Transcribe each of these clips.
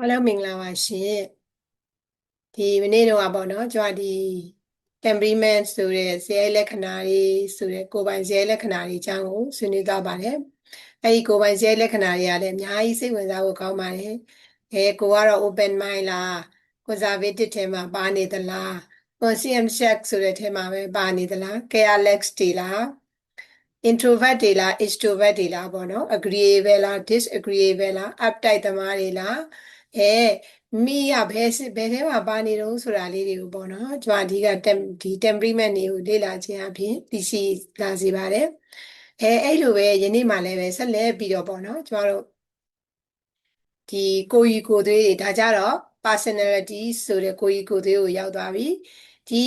အားလုံးမင်္ဂလာပါရှင်ဒီမနေ့တော့ပေါ့နော်ကျွန်တော်ဒီ temperament ဆိုတဲ့ဇယိုက်လက္ခဏာတွေဆိုတဲ့ကိုယ်ပိုင်ဇယိုက်လက္ခဏာတွေအကြောင်းကိုဆွေးနွေးသွားပါတယ်အဲဒီကိုယ်ပိုင်ဇယိုက်လက္ခဏာတွေကလည်းအများကြီးစိတ်ဝင်စားဖို့ကောင်းပါတယ်အဲကိုကတော့ open mind လား conservative ထဲမှာပါနေသလား conscious check ဆိုတဲ့ထဲမှာပဲပါနေသလား careless တွေလား introvert တွေလား extrovert တွေလားပေါ့နော် agreeable လား disagreeable လား uptight သမားတွေလား အဲမိရဘယ်ဘယ်ထဲမှာပါနေတော့ဆိုတာလေးတွေကိုပေါ့နော်ကျွန်တော်အဓိကဒီ temperament တွေကိုလေ့လာခြင်းအပြင်သိရှိလာစေပါတယ်အဲအဲ့လိုပဲယနေ့မှလည်းပဲဆက်လက်ပြီးတော့ပေါ့နော်ကျွန်တော်တို့ဒီကိုကြီးကိုသွေးတွေဒါကြတော့ personality ဆိုတဲ့ကိုကြီးကိုသွေးကိုရောက်သွားပြီဒီ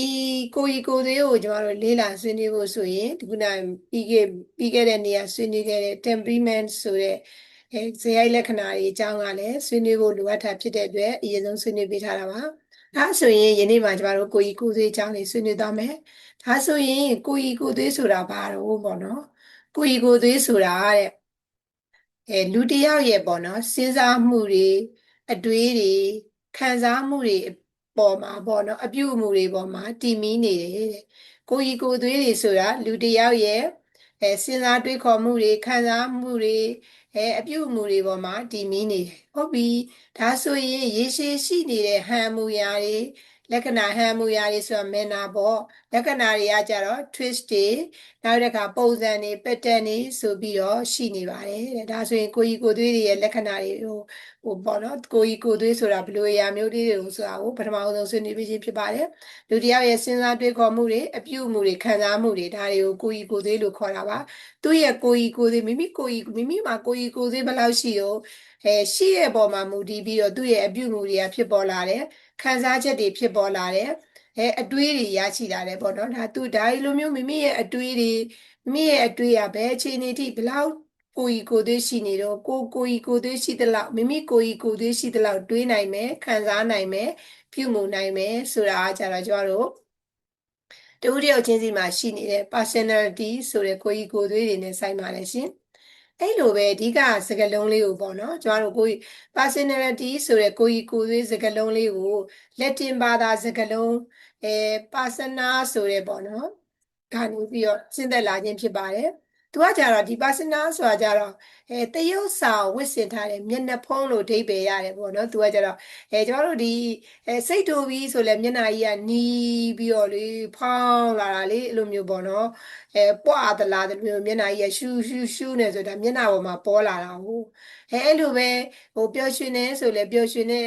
ကိုကြီးကိုသွေးကိုကျွန်တော်တို့လေ့လာဆွေးနွေးဖို့ဆိုရင်ဒီခုနပြီးခဲ့ပြီးခဲ့တဲ့နေရာဆွေးနွေးခဲ့တဲ့ temperament ဆိုတဲ့ အဲဇယိုက်လက္ခဏာတွေအကြောင်းကလည်းဆွေးနွေးဖို့လိုအပ်တာဖြစ်တဲ့အတွက်အရင်ဆုံးဆွေးနွေးပေးထားတာပါဒါဆိုရင်ယနေ့မှာကျမတို့ကိုကြီးကိုသွေးအကြောင်းလေးဆွေးနွေးသွားမယ်ဒါဆိုရင်ကိုကြီးကိုသွေးဆိုတာဘာတော့ပေါ့နော်ကိုကြီးကိုသွေးဆိုတာတဲ့အဲလူတစ်ယောက်ရဲ့ပေါ့နော်စဉ်းစားမှုတွေအတွေးတွေခံစားမှုတွေပေါ်မှာပေါ့နော်အပြုအမူတွေပေါ်မှာတည်မီနေတယ်တဲ့ကိုကြီးကိုသွေးတွေဆိုတာလူတစ်ယောက်ရဲ့ အဲစဉ်းစားတွေးခေါ်မှုတွေခံစားမှုတွေအဲအပြုအမူတွေပေါ်မှာတည်မီနေတယ်ဟုတ်ပြီဒါဆိုရင်ရေရှည်ရှိနေတဲ့ဟန်မူရာတွေ လက္ခဏာဟန်မူရာတွေဆိုတာမေနာပေါ့လက္ခဏာတွေကကြတော့ twist တွေနောက်တစ်ခါပုံစံတွေ pattern တွေဆိုပြီးတော့ရှိနေပါတယ်တဲ့ဒါဆိုရင်ကိုကြီးကိုသွေးတွေရဲ့လက္ခဏာတွေဟိုဟိုပေါ့နော်ကိုကြီးကိုသွေးဆိုတာဘယ်လိုအရာမျိုးတွေလို့ဆိုတာကိုပထမဆုံးဆွေးနွေးပြီးချင်းဖြစ်ပါတယ်လူတစ်ယောက်ရဲ့စဉ်းစားတွေးခေါ်မှုတွေအပြုအမူတွေခံစားမှုတွေဒါတွေကိုကိုကြီးကိုသွေးလို့ခေါ်တာပါသူ့ရဲ့ကိုကြီးကိုသွေးမိမိကိုကြီးမိမိမှာကိုကြီးကိုသွေးဘယ်လောက်ရှိရောအဲရှိရဲ့ပေါ်မှာမူတည်ပြီးတော့သူ့ရဲ့အပြုအမူတွေကဖြစ်ပေါ်လာတယ် ခံစားချက်တွေဖြစ်ပေါ်လာတယ်အဲအတွေးတွေရရှိလာတယ်ပေါ့နော်ဒါသူဒါလိုမျိုးမိမိရဲ့အတွေးတွေမိမိရဲ့အတွေးကဘယ်အခြေအနေထိဘယ်လောက်ကိုကြီးကိုသွေးရှိနေတော့ကိုကိုကြီးကိုသွေးရှိသလောက်မိမိကိုကြီးကိုသွေးရှိသလောက်တွေးနိုင်မယ်ခံစားနိုင်မယ်ပြုမှုနိုင်မယ်ဆိုတာကကြတော့ကျွန်တော်တို့တဦးတယောက်ချင်းစီမှာရှိနေတဲ့ personality ဆိုတဲ့ကိုကြီးကိုသွေးတွေနဲ့ဆိုင်ပါတယ်ရှင် အဲ့လိုပဲအဓိကစကားလုံးလေးကိုပေါ့နော်ကျွန်တော်တို့ကို personality ဆိုတဲ့ကိုကြီးကိုသွေးစကားလုံးလေးကို Latin ဘာသာစကားလုံးအဲ persona ဆိုတဲ့ပေါ့နော်ကနေပြီးတော့ရှင်းသက်လာခြင်းဖြစ်ပါတယ်သူကကြတော့ဒီ personal ဆိုတာကြတော့ အဲတရုပ်ဆောင်ဝစ်စင်ထားတဲ့မျက်နှာဖုံးလို့ဒိတ်ပဲရတယ်ပေါ့နော်သူကကြတော့အဲကျွန်တော်တို့ဒီအဲစိတ်တူပြီးဆိုလဲမျက်နှာကြီးကနီးပြီးတော့လေဖောင်းလာတာလေအဲ့လိုမျိုးပေါ့နော်အဲပွားသလားဒီလိုမျိုးမျက်နှာကြီးကရှူးရှူးရှူးနေဆိုတာမျက်နှာပေါ်မှာပေါ်လာတာဟုတ်အဲအဲ့လိုပဲဟိုပျော်ရွှင်နေဆိုလဲပျော်ရွှင်တဲ့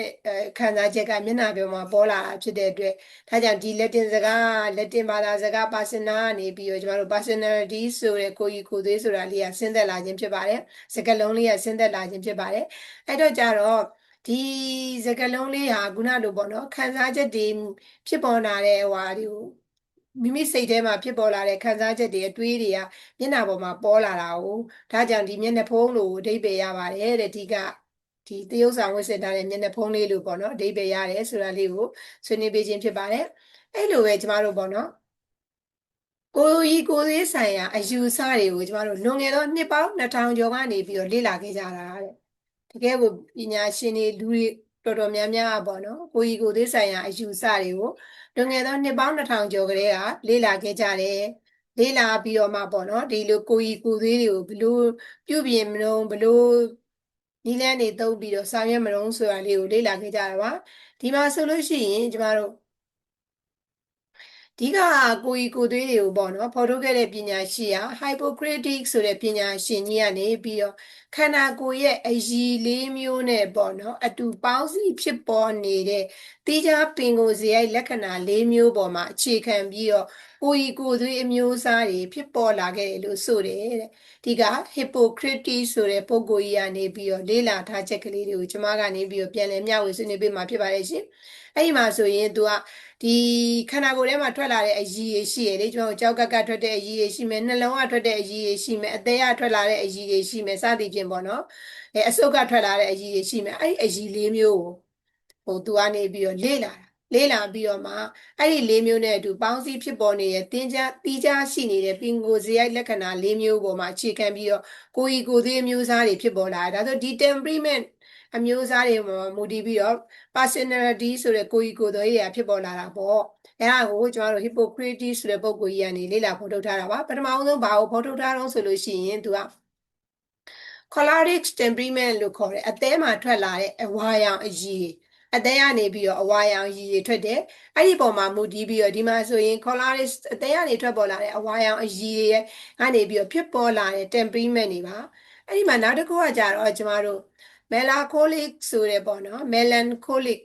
ခံစားချက်ကမျက်နှာပေါ်မှာပေါ်လာတာဖြစ်တဲ့အတွက်ဒါကြောင့်ဒီ Latin စကား Latin ဘာသာစကား persona ကနေပြီးတော့ကျွန်တော်တို့ personality ဆိုတဲ့ကိုကြီးကိုသေးဆိုတာလေးကဆင်းသက်လာခြင်းဖြစ်ပါတယ်စကားလုံးလေးကဆင်းသက်လာခြင်းဖြစ်ပါတယ်အဲ့တော့ကြတော့ဒီစကားလုံးလေးဟာခုနလိုပေါ့နော်ခံစားချက်တွေဖြစ်ပေါ်လာတဲ့ဟွာဒီကိုမိမိစိတ်ထဲမှာဖြစ်ပေါ်လာတဲ့ခံစားချက်တွေအတွေးတွေကမျက်နှာပေါ်မှာပေါ်လာတာကိုဒါကြောင့်ဒီမျက်နှာဖုံးလို့အဓိပ္ပာယ်ရပါတယ်တဲ့ဒီကဒီတရုပ်ဆောင်ဝတ်ဆင်ထားတဲ့မျက်နှာဖုံးလေးလို့ပေါ့နော်အဓိပ္ပာယ်ရတယ်ဆိုတာလေးကိုဆွေးနွေးပေးခြင်းဖြစ်ပါတယ်အဲ့လိုပဲကျမတို့ပေါ့နော် ကိုကြီးကိုသေးဆိုင်ရာအယူဆတွေကိုကျမတို့လွန်ခဲ့သောနှစ်ပေါင်း2000ကျော်ကနေပြီးတော့လေ့လာခဲ့ကြတာတဲ့တကယ်ကိုပညာရှင်တွေလူတွေတော်တော်များများပေါ့နော်ကိုကြီးကိုသေးဆိုင်ရာအယူဆတွေကိုလွန်ခဲ့သောနှစ်ပေါင်း2000ကျော်ကလေးကလေ့လာခဲ့ကြတယ်လေ့လာပြီးတော့မှပေါ့နော်ဒီလိုကိုကြီးကိုသေးတွေကိုဘလို့ပြုပြင်မလို့ဘလို့နီလန်းတွေတုပ်ပြီးတော့ဆောင်ရွက်မလို့ဆိုတာလေးကိုလေ့လာခဲ့ကြတာပါဒီမှာဆိုလို့ရှိရင်ကျမတို့ ဒီကကိုကြီးကိုသွေးတွေကိုပေါ့နော်ဖော်ထုတ်ခဲ့တဲ့ပညာရှိဟာ Hippocratic ဆိုတဲ့ပညာရှင်ကြီးကနေပြီးတော့ခန္ဓာကိုယ်ရဲ့အရည်လေးမျိုးနဲ့ပေါ့နော်အတူပေါင်းစည်းဖြစ်ပေါ်နေတဲ့တိကျပင်ကိုယ်စရိုက်လက္ခဏာ၄မျိုးပေါ်မှာအခြေခံပြီးတော့ကိုကြီးကိုသွေးအမျိုးအစားတွေဖြစ်ပေါ်လာခဲ့တယ်လို့ဆိုတယ်တဲ့ဒီက Hippocrates ဆိုတဲ့ပုဂ္ဂိုလ်ကြီးကနေပြီးတော့လေ့လာထားချက်ကလေးတွေကိုကျွန်မကနေပြီးတော့ပြန်လည်မျှဝေဆွေးနွေးပေးမှာဖြစ်ပါတယ်ရှင် အဲ့ဒီမှာဆိုရင်သူကဒီခန္ဓာကိုယ်ထဲမှာထွက်လာတဲ့အရည်ရရှိရလေကျွန်တော်ကြောက်ကကထွက်တဲ့အရည်ရရှိမယ်နှလုံးကထွက်တဲ့အရည်ရရှိမယ်အသေးကထွက်လာတဲ့အရည်ရရှိမယ်စသည်ဖြင့်ပေါ့နော်အဲအစုပ်ကထွက်လာတဲ့အရည်ရရှိမယ်အဲ့ဒီအရည်လေးမျိုးကိုဟိုသူကနေပြီးတော့လေ့လာတာလေ့လာပြီးတော့မှအဲ့ဒီလေးမျိုးနဲ့အတူပေါင်းစည်းဖြစ်ပေါ်နေတဲ့တင်းကြတီးကြရှိနေတဲ့ပင်ကိုဇယိုက်လက္ခဏာလေးမျိုးပေါ်မှာအခြေခံပြီးတော့ကိုယ်ဤကိုယ်သေးမျိုးစားတွေဖြစ်ပေါ်လာတာဒါဆိုဒီ temperament အမျိုးအစားတွေမှာမူတည်ပြီးတော့ personality ဆိုတဲ့ကိုယ်ကြီးကိုယ်တော်ရေးရာဖြစ်ပေါ်လာတာပေါ့အဲဒါကိုကျွန်တော်တို့ Hippocrates ဆိုတဲ့ပုဂ္ဂိုလ်ကြီးကနေလေ့လာဖော်ထုတ်ထားတာပါပထမဆုံးဘာကိုဖော်ထုတ်ထားတော့ဆိုလို့ရှိရင်သူက choleric temperament လို့ခေါ်တယ်အသည်းမှာထွက်လာတဲ့အဝါရောင်အရည်အသည်းကနေပြီးတော့အဝါရောင်အရည်တွေထွက်တယ်အဲ့ဒီပုံမှာမူတည်ပြီးတော့ဒီမှာဆိုရင် choleric အသည်းကနေထွက်ပေါ်လာတဲ့အဝါရောင်အရည်တွေကနေပြီးတော့ဖြစ်ပေါ်လာတဲ့ temperament တွေပါအဲ့ဒီမှာနောက်တစ်ခုကကြတော့ကျမတို့ melancholic ဆိုတဲ့ပေါ့နော် melancholic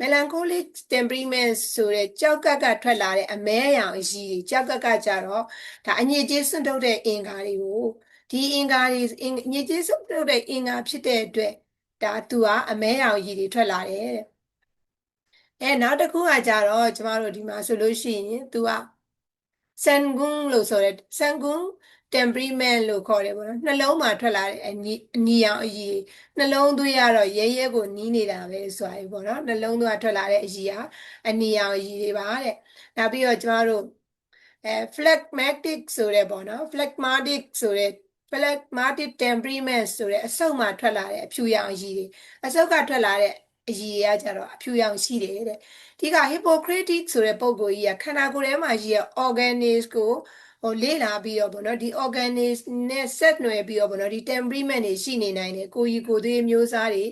melancholic temperament ဆိုတဲ့ကြောက်ကက်ကထွက်လာတဲ့အမဲအရောင်အရည်ကြောက်ကက်ကကြတော့ဒါအညစ်အကြေးစွန့်ထုတ်တဲ့အင်္ဂါတွေကိုဒီအင်္ဂါတွေအင်ညစ်ကြေးစွန့်ထုတ်တဲ့အင်္ဂါဖြစ်တဲ့အတွက်ဒါသူကအမဲရောင်ရည်တွေထွက်လာတယ်တဲ့အဲနောက်တစ်ခုကကြတော့ကျမတို့ဒီမှာဆိုလို့ရှိရင်သူကဆန်ဂွန်းလို့ဆိုတဲ့ဆန်ဂွန်း temperament လို့ခေါ်တယ်ပေါ့နော်နှလုံးမှာထွက်လာတဲ့အနီအနီရောင်အရည်နှလုံးသွေးကတော့ရဲရဲကိုနီးနေတာပဲဆိုတာပဲပေါ့နော်နှလုံးသွေးကထွက်လာတဲ့အရည်ဟာအနီရောင်အရည်တွေပါတဲ့နောက်ပြီးတော့ကျမတို့အဲ phlegmatic ဆိုတဲ့ပေါ့နော် phlegmatic ဆိုတဲ့ phlegmatic temperament ဆိုတဲ့အဆုတ်မှာထွက်လာတဲ့အဖြူရောင်အရည်တွေအဆုတ်ကထွက်လာတဲ့အရည်တွေကကြတော့အဖြူရောင်ရှိတယ်တဲ့ဒီက Hippocrates ဆိုတဲ့ပုံကိုကြီးကခန္ဓာကိုယ်ထဲမှာရှိတဲ့ organs ကို ဟိုလေ့လာပြီးတော့ဗောနော်ဒီ organs နဲ့ဆက်နွယ်ပြီးတော့ဗောနော်ဒီ temperament တွေရှိနေနိုင်တယ်ကိုကြီးကိုသွေးမျိုးစားတွေ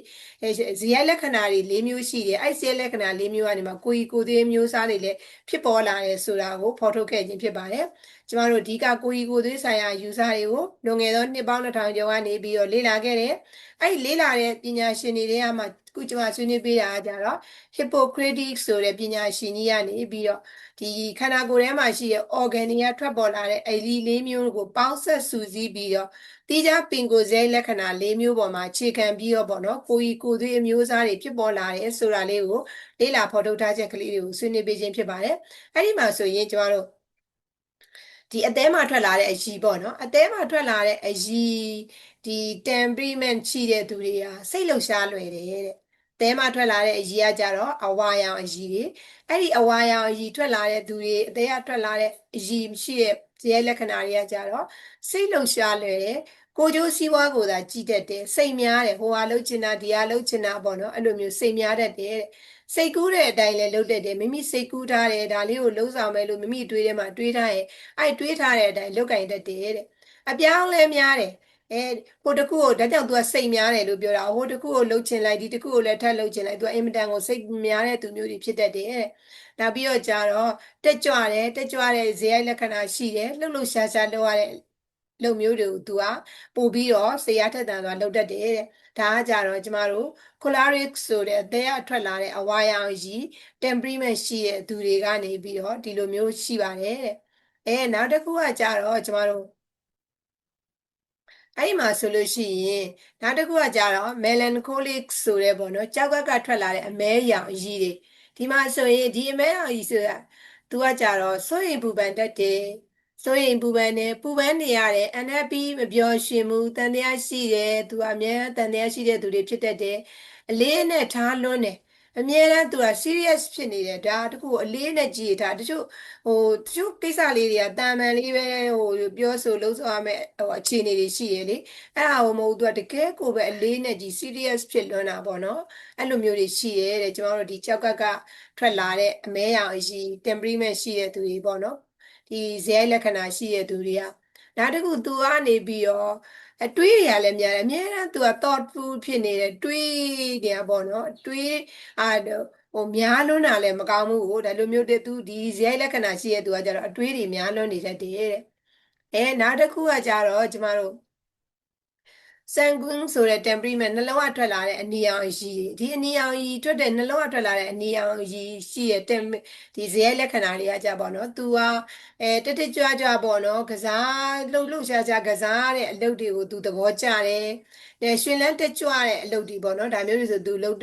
အဲဇီယလက္ခဏာတွေ၄မျိုးရှိတယ်အဲ့ဇီယလက္ခဏာ၄မျိုးကနေမှာကိုကြီးကိုသွေးမျိုးစားတွေလည်းဖြစ်ပေါ်လာတယ်ဆိုတာကိုဖော်ထုတ်ခဲ့ခြင်းဖြစ်ပါတယ်ကျမတို့ဒီကကိုကြီးကိုသွေးဆိုင်ရာယူဆတွေကိုလွန်ခဲ့သောနှစ်ပေါင်း2000ကျော်ကနေပြီးတော့လေ့လာခဲ့တယ်အဲ့ဒီလေ့လာတဲ့ပညာရှင်တွေထဲမှာ ခုကျွန်မဆွေးနွေးပေးတာကကြတော့ Hippocrates ဆိုတဲ့ပညာရှင်ကြီးကနေပြီးတော့ဒီခန္ဓာကိုယ်ထဲမှာရှိတဲ့ organ တွေကထွက်ပေါ်လာတဲ့အဲ့ဒီလေးမျိုးကိုပေါင်းဆက်စုစည်းပြီးတော့တိကျပင်ကိုယ်စဲလက္ခဏာလေးမျိုးပေါ်မှာခြေခံပြီးတော့ပေါ့နော်ကိုကြီးကိုသွေးအမျိုးအစားတွေဖြစ်ပေါ်လာတယ်ဆိုတာလေးကိုလေ့လာဖော်ထုတ်ထားချက်ကလေးတွေကိုဆွေးနွေးပေးခြင်းဖြစ်ပါတယ်အဲ့ဒီမှာဆိုရင်ကျွန်တော်တို့ဒီအသေးမှာထွက်လာတဲ့အရည်ပေါ့နော်အသေးမှာထွက်လာတဲ့အရည်ဒီ temperament ရှိတဲ့သူတွေကစိတ်လှုပ်ရှားလွယ်တယ်တဲ့ သဲမှာထွက်လာတဲ့အရည်ကကြတော့အဝါရောင်အရည်တွေအဲ့ဒီအဝါရောင်အရည်ထွက်လာတဲ့သူတွေအသေးကထွက်လာတဲ့အရည်ရှိတဲ့ဇယလက္ခဏာတွေကကြတော့စိတ်လှုပ်ရှားလွယ်တယ်ကိုကျိုးစည်းဝါးကိုသာကြည်တတ်တယ်စိတ်များတယ်ဟိုဟာလှုပ်ချင်တာဒီဟာလှုပ်ချင်တာပေါ့နော်အဲ့လိုမျိုးစိတ်များတတ်တယ်တဲ့စိတ်ကူးတဲ့အတိုင်းလည်းလှုပ်တတ်တယ်မိမိစိတ်ကူးထားတယ်ဒါလေးကိုလှုပ်ဆောင်မယ်လို့မိမိတွေးထဲမှာတွေးထားရင်အဲ့တွေးထားတဲ့အတိုင်းလှုပ်ကင်တတ်တယ်တဲ့အပြောင်းလဲများတယ် အဲဟိုတခုကိုဒါကြောင့် तू ကစိတ်များတယ်လို့ပြောတာဟိုတခုကိုလှုပ်ချင်လိုက်ဒီတခုကိုလည်းထပ်လှုပ်ချင်လိုက် तू အင်မတန်ကိုစိတ်များတဲ့သူမျိုးတွေဖြစ်တတ်တယ်တဲ့နောက်ပြီးတော့ကြတော့တက်ကြွတယ်တက်ကြွတဲ့ဇေယျလက္ခဏာရှိတယ်လှုပ်လှုပ်ရှားရှားလုပ်ရတဲ့လုံမျိုးတွေကို तू ကပို့ပြီးတော့ဆေးရထက်တန်စွာလှုပ်တတ်တယ်တဲ့ဒါကကြတော့ကျမတို့ choleric ဆိုတဲ့အသေးအထွက်လာတဲ့အဝါရောင်ကြီး temperament ရှိတဲ့သူတွေကနေပြီးတော့ဒီလိုမျိုးရှိပါတယ်တဲ့အဲနောက်တစ်ခုကကြတော့ကျမတို့ အဲ့ဒီမှာဆိုလို့ရှိရင်နောက်တစ်ခုကကြတော့ melancholic ဆိုတဲ့ပေါ့နော်ကြောက်ကကထွက်လာတဲ့အမဲရောင်အရည်တွေဒီမှာဆိုရင်ဒီအမဲရောင်အရည်ဆိုတာသူကကြတော့စိုးရိမ်ပူပန်တတ်တယ်စိုးရိမ်ပူပန်နေပူပန်နေရတယ်အနက်ပြီးမပြောရှင်မှုတန်တရားရှိတယ်သူအမြဲတန်တရားရှိတဲ့သူတွေဖြစ်တတ်တယ်အလေးနဲ့ထားလွန်းတယ် အမြဲတမ်းသူက serious ဖြစ်နေတယ်ဒါတခုအလေးနဲ့ကြည်ထားတချို့ဟိုတချို့ကိစ္စလေးတွေကတာမန်လေးပဲဟိုပြောဆိုလုံးဆိုရမယ်ဟိုအခြေအနေတွေရှိရလေအဲ့ဒါကိုမဟုတ်သူကတကယ်ကိုပဲအလေးနဲ့ကြည် serious ဖြစ်လွန်းတာပေါ့နော်အဲ့လိုမျိုးတွေရှိရဲတဲ့ကျွန်တော်တို့ဒီကြောက်ကကထွက်လာတဲ့အမဲရောင်အရှိ temperament ရှိတဲ့သူတွေပေါ့နော်ဒီဇယိုက်လက္ခဏာရှိတဲ့သူတွေက နောက်တစ်ခုသူကနေပြီးတော့အတွေးတွေကလည်းများတယ်အများအားသူက thoughtful ဖြစ်နေတယ်တွေးနေတာပေါ့နော်တွေးအာဟိုများလွန်းတာလည်းမကောင်းဘူးဟိုဒါလိုမျိုးတည်းသူဒီဇယိုက်လက္ခဏာရှိရဲ့သူကကြတော့အတွေးတွေများလွန်းနေတတ်တယ်တဲ့အဲနောက်တစ်ခုကကြတော့ကျမတို့ ဆန်ကွန်းဆိုတဲ့ temperament နှလုံးကထွက်လာတဲ့အနီရောင်ရည်ဒီအနီရောင်ရည်ထွက်တဲ့နှလုံးကထွက်လာတဲ့အနီရောင်ရည်ရှိရဲ့ဒီဇယလက္ခဏာတွေကကြပေါ့နော်။ तू ကအဲတက်တက်ကြွကြွပေါ့နော်။ကစားလှုပ်လှုပ်ရှားရှားကစားတဲ့အလုပ်တွေကို तू သဘောကျတယ်။အဲရှင်လန်းတက်ကြွတဲ့အလုပ်တွေပေါ့နော်။ဒါမျိုးတွေဆို तू လှုပ်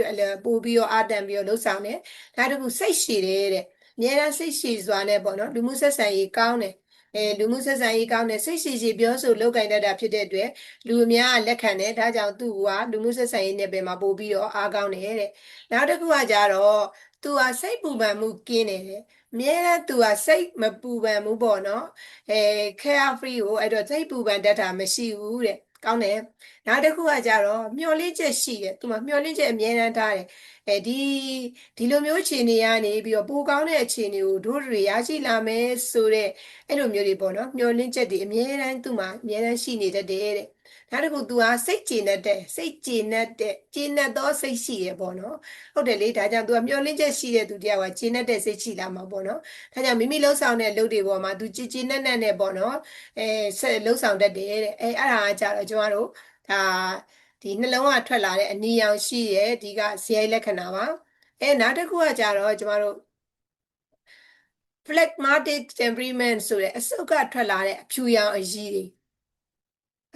ပို့ပြီးတော့အာတန်ပြီးတော့လှုပ်ဆောင်တယ်။ဒါတကူစိတ်ရှည်တယ်တဲ့။အများအားစိတ်ရှည်စွာနဲ့ပေါ့နော်။လူမှုဆက်ဆံရေးကောင်းတယ် အဲလူမှုဆက်ဆံရေးကောင်းတဲ့စိတ်ရှိရှိပြောဆိုလုပ်ကင်တတ်တာဖြစ်တဲ့အတွက်လူအများလက်ခံတယ်ဒါကြောင့်သူ့ကလူမှုဆက်ဆံရေးနယ်ပယ်မှာပို့ပြီးတော့အားကောင်းတယ်တဲ့နောက်တစ်ခုကကြတော့သူကစိတ်ပူပန်မှုကင်းတယ်တဲ့မြဲတမ်းသူကစိတ်မပူပန်ဘူးပေါ့နော်အဲ carefree ကိုအဲ့တော့စိတ်ပူပန်တတ်တာမရှိဘူးတဲ့ ကောင်းတယ်နောက်တစ်ခုကကြတော့မျောလင့်ချက်ရှိတယ်သူမှမျောလင့်ချက်အမြဲတမ်းထားတယ်အဲဒီဒီလိုမျိုးအခြေအနေကနေပြီးတော့ပိုကောင်းတဲ့အခြေအနေကိုတို့တွေရရှိလာမယ်ဆိုတော့အဲ့လိုမျိုးတွေပေါ့နော်မျောလင့်ချက်တွေအမြဲတမ်းသူမှအမြဲတမ်းရှိနေတတ်တယ်တဲ့ နောက်တစ်ခု तू ဟာစိတ်ကျေနပ်တဲ့စိတ်ကျေနပ်တဲ့ကျေနပ်သောစိတ်ရှိရပေါ့နော်ဟုတ်တယ်လေဒါကြောင့် तू ကမျောလင့်ချက်ရှိတဲ့သူတယောက်ကကျေနပ်တဲ့စိတ်ရှိလာမှာပေါ့နော်ဒါကြောင့်မိမိလှုပ်ဆောင်တဲ့လုပ်တွေပေါ်မှာ तू ကျေကျေနပ်နပ်နဲ့ပေါ့နော်အဲဆက်လှုပ်ဆောင်တတ်တယ်တဲ့အဲအဲ့ဒါကကြတော့ကျမတို့ဒါဒီနှလုံးကထွက်လာတဲ့အနီရောင်ရှိရဲ့ဒီကဇယိုက်လက္ခဏာပါအဲနောက်တစ်ခုကကြတော့ကျမတို့ phlegmatic temperament ဆိုတဲ့အစုပ်ကထွက်လာတဲ့အဖြူရောင်အရည်တွေ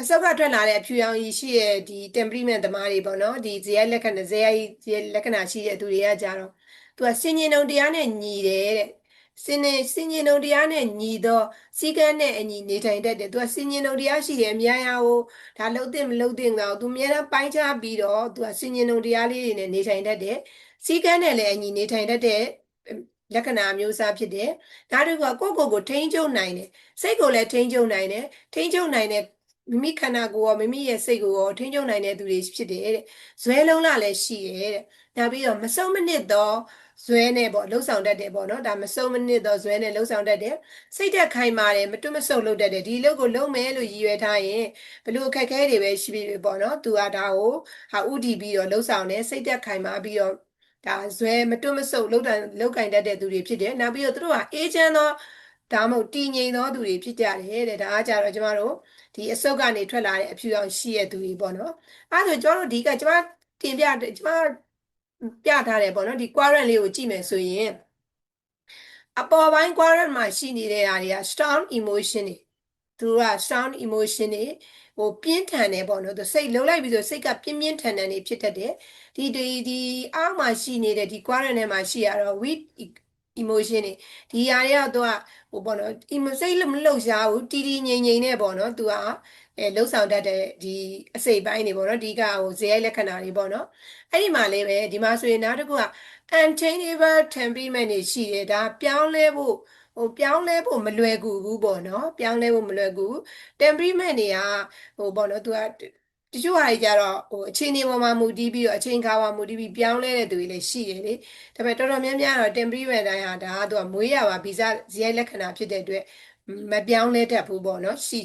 အစုပ်ကထွက်လာတဲ့အဖြူရောင်ကြီးရှိရဲ့ဒီ temperament သမားတွေပေါ့နော်ဒီဇယိုက်လက္ခဏာဇယိုက်လက္ခဏာရှိတဲ့သူတွေကကြတော့သူကစင်ញင်ုံတရားနဲ့ညီတယ်တဲ့စင်နေစင်ញင်ုံတရားနဲ့ညီတော့စီကန်းနဲ့အညီနေထိုင်တတ်တယ်သူကစင်ញင်ုံတရားရှိတယ်အများအားကိုဒါလှုပ်တဲ့မလှုပ်တဲ့တော့သူအများအားပိုင်းခြားပြီးတော့သူကစင်ញင်ုံတရားလေးတွေနဲ့နေထိုင်တတ်တယ်စီကန်းနဲ့လည်းအညီနေထိုင်တတ်တဲ့လက္ခဏာမျိုးစားဖြစ်တယ်။ဒါတို့ကကိုယ့်ကိုယ်ကိုထိန်းချုပ်နိုင်တယ်။စိတ်ကိုလည်းထိန်းချုပ်နိုင်တယ်။ထိန်းချုပ်နိုင်တဲ့ မိမိခန္ဓာကိုယ်ရောမိမိရဲ့စိတ်ကိုရောထိန်းချုပ်နိုင်တဲ့သူတွေဖြစ်တယ်တဲ့။ဇွဲလုံးလာလည်းရှိရဲ့တဲ့။နောက်ပြီးတော့မစုံမနစ်သောဇွဲနဲ့ပေါ့လှုပ်ဆောင်တတ်တယ်ပေါ့နော်။ဒါမစုံမနစ်သောဇွဲနဲ့လှုပ်ဆောင်တတ်တယ်။စိတ်သက်ခိုင်မာတယ်မတွတ်မဆုပ်လုပ်တတ်တယ်။ဒီအလုပ်ကိုလုပ်မယ်လို့ရည်ရွယ်ထားရင်ဘလို့အခက်အခဲတွေပဲရှိပြီပေါ့နော်။သူကဒါကိုဟာဥတီပြီးတော့လှုပ်ဆောင်တယ်စိတ်သက်ခိုင်မာပြီးတော့ဒါဇွဲမတွတ်မဆုပ်လောက်တန်လောက်ကင်တတ်တဲ့သူတွေဖြစ်တယ်နောက်ပြီးတော့သူတို့ကအေးချမ်းသောဒါမှမဟုတ်တည်ငြိမ်သောသူတွေဖြစ်ကြတယ်တဲ့ဒါအားကြတော့ကျမတို့ ဒီအစုပ်ကနေထွက်လာတဲ့အဖြူအောင်ရှိတဲ့သူတွေပေါ့နော်အဲဒါဆိုကျမတို့ဒီကကျမတင်ပြကျမပြထားတယ်ပေါ့နော်ဒီ quadrant လေးကိုကြည့်မယ်ဆိုရင်အပေါ်ပိုင်း quadrant မှာရှိနေတဲ့ຢာတွေက strong emotion တွေသူက strong emotion တွေဟိုပြင်းထန်တယ်ပေါ့နော်သူစိတ်လုံးလိုက်ပြီးဆိုစိတ်ကပြင်းပြင်းထန်ထန်နေဖြစ်တတ်တယ်ဒီဒီဒီအောက်မှာရှိနေတဲ့ဒီ quadrant ထဲမှာရှိရတော့ weak emotion တွေဒီຢာတွေကသူကဟို ပေါ့နော် emotion မလှုပ်ရှားဘူးတီတီငြိမ်ငြိမ်နဲ့ပေါ့နော်သူကအဲလှုပ်ဆောင်တတ်တဲ့ဒီအစိတ်ပိုင်းတွေပေါ့နော်ဒီကဟိုဇယိုက်လက္ခဏာတွေပေါ့နော်အဲ့ဒီမှာလေးပဲဒီမှာဆိုရင်နောက်တစ်ခုက unchainable temperament တွေရှိတယ်ဒါပြောင်းလဲဖို့ဟိုပြောင်းလဲဖို့မလွယ်ကူဘူးပေါ့နော်ပြောင်းလဲဖို့မလွယ်ကူ temperament တွေကဟိုပေါ့နော်သူက တချို့ဟာတွေကြတော့ဟိုအချိန်တွေပေါ်မှာမူတည်ပြီးတော့အချိန်ခါပေါ်မူတည်ပြီးပြောင်းလဲတဲ့သူတွေလည်းရှိတယ်လေဒါပေမဲ့တော်တော်များများတော့ temperament တိုင်းဟာဒါကသူကမွေးရပါဗီဇဇယိုက်လက္ခဏာဖြစ်တဲ့အတွက်မပြောင်းလဲတတ်ဘူးပေါ့နော်ရှိ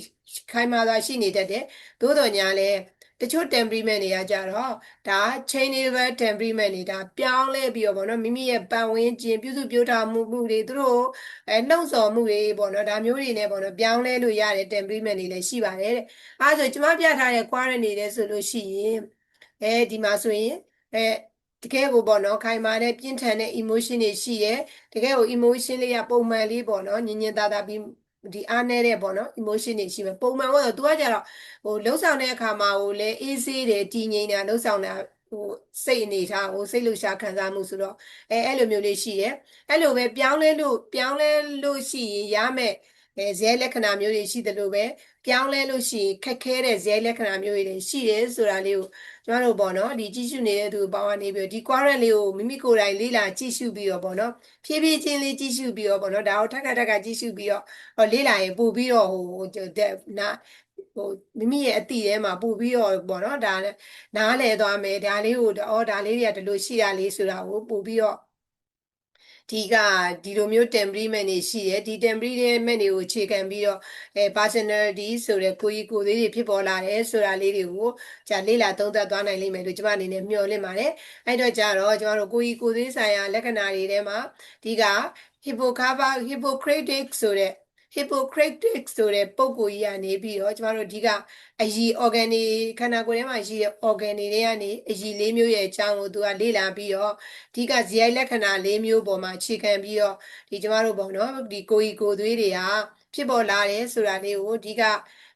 ခိုင်မာစွာရှိနေတတ်တယ်သို့တော်ညာလည်း တချို့ temperament တွေကကြတော့ဒါ changeable temperament တွေဒါပြောင်းလဲပြီးတော့ဗောနော်မိမိရဲ့ပတ်ဝန်းကျင်ပြုစုပြောထားမှုမှုတွေသူတို့အဲနှုတ်ဆော်မှုတွေဗောနော်ဒါမျိုးတွေနဲ့ဗောနော်ပြောင်းလဲလို့ရတဲ့ temperament တွေလည်းရှိပါတယ်တဲ့အဲဆိုကျွန်မပြထားတဲ့ quarantine တွေလည်းဆိုလို့ရှိရင်အဲဒီမှာဆိုရင်အဲတကယ်ကိုပေါ့နော်ခိုင်မာတဲ့ပြင်းထန်တဲ့ emotion တွေရှိတယ်တကယ်ကို emotion လေးကပုံမှန်လေးပေါ့နော်ညင်ညင်သာသာပြီး ဒီအားနေတဲ့ပေါ့နော် emotion တွေရှိမယ်ပုံမှန်ပေါ့သူကကြတော့ဟိုလှုပ်ဆောင်တဲ့အခါမှာဟိုလေအေးဆေးတယ်တည်ငြိမ်တာလှုပ်ဆောင်တာဟိုစိတ်အနေထားဟိုစိတ်လှုပ်ရှားခံစားမှုဆိုတော့အဲအဲ့လိုမျိုးလေးရှိတယ်အဲ့လိုပဲပြောင်းလဲလို့ပြောင်းလဲလို့ရှိရင်ရမယ်အဲဇဲလက္ခဏာမျိုးတွေရှိတယ်လို့ပဲပြောင်းလဲလို့ရှိရင်ခက်ခဲတဲ့ဇဲလက္ခဏာမျိုးတွေရှိတယ်ဆိုတာလေးကို ကျွန်တော်တို့ပေါ့နော်ဒီကြည့်ရှုနေတဲ့သူပေါင်းကနေပြီးဒီ quarant လေးကိုမိမိကိုယ်တိုင်လေ့လာကြည့်ရှုပြီးတော့ပေါ့နော်ဖြည်းဖြည်းချင်းလေးကြည့်ရှုပြီးတော့ပေါ့နော်ဒါကိုထပ်ခါထပ်ခါကြည့်ရှုပြီးတော့ဟောလေ့လာရင်ပို့ပြီးတော့ဟိုနာဟိုမိမိရဲ့အတိထဲမှာပို့ပြီးတော့ပေါ့နော်ဒါနားလဲသွားမယ်ဒါလေးကိုအော်ဒါလေးတွေကဒီလိုရှိတာလေးဆိုတာကိုပို့ပြီးတော့ ဒီကဒီလိုမျိုး temperament တွေရှိတယ်ဒီ temperament တွေကိုအခြေခံပြီးတော့အဲ personality ဆိုတဲ့ကိုကြီးကိုသေးတွေဖြစ်ပေါ်လာတယ်ဆိုတာလေးတွေကိုじゃလေ့လာသုံးသပ်သွားနိုင်လိမ့်မယ်လို့ကျွန်မအနေနဲ့မျှော်လင့်ပါတယ်အဲ့တော့ကြတော့ကျွန်တော်တို့ကိုကြီးကိုသေးဆိုင်ရာလက္ခဏာတွေထဲမှာဒီက hippocampa hippocratic ဆိုတဲ့ Hippocrates ဆိုတဲ့ပုံကိုကြီးကနေပြီးတော့ကျမတို့ဒီကအရည် organ တွေခန္ဓာကိုယ်ထဲမှာရှိတဲ့ organ တွေကနေအရည်လေးမျိုးရဲ့အကြောင်းကိုသူကလေ့လာပြီးတော့ဒီကဇယိုက်လက္ခဏာလေးမျိုးပေါ်မှာအခြေခံပြီးတော့ဒီကျမတို့ပေါ့နော်ဒီကိုကြီးကိုသွေးတွေကဖြစ်ပေါ်လာတယ်ဆိုတာလေးကိုဒီက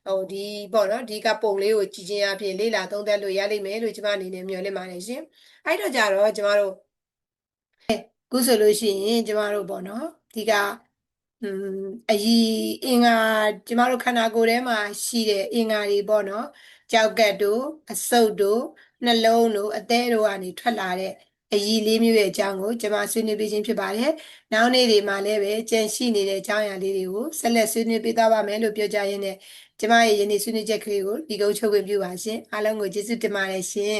ဟိုဒီပေါ့နော်ဒီကပုံလေးကိုကြည့်ချင်းအပြင်လေ့လာသုံးသပ်လို့ရလိမ့်မယ်လို့ကျမအနေနဲ့မျှော်လင့်ပါတယ်ရှင်အဲ့တော့ကြတော့ကျမတို့ခုဆိုလို့ရှိရင်ကျမတို့ပေါ့နော်ဒီက အမ်အည်အင်္ဂါကျမတို့ခန္ဓာကိုယ်ထဲမှာရှိတဲ့အင်္ဂါတွေပေါ့နော်ကြောက်ကတ်တို့အဆုပ်တို့နှလုံးတို့အသည်းတို့ကနေထွက်လာတဲ့အည်လေးမျိုးရဲ့အကြောင်းကိုကျမဆွေးနွေးပေးခြင်းဖြစ်ပါတယ်။နောက်နေ့တွေမှာလည်းပဲကြံရှိနေတဲ့အကြောင်းအရာလေးတွေကိုဆက်လက်ဆွေးနွေးပေးသွားပါမယ်လို့ပြောကြရင်းနဲ့ကျမရဲ့ယနေ့ဆွေးနွေးချက်ကလေးကိုဒီကုန်းချုပ်ခွင့်ပြုပါရှင်အားလုံးကိုကျေးဇူးတင်ပါတယ်ရှင်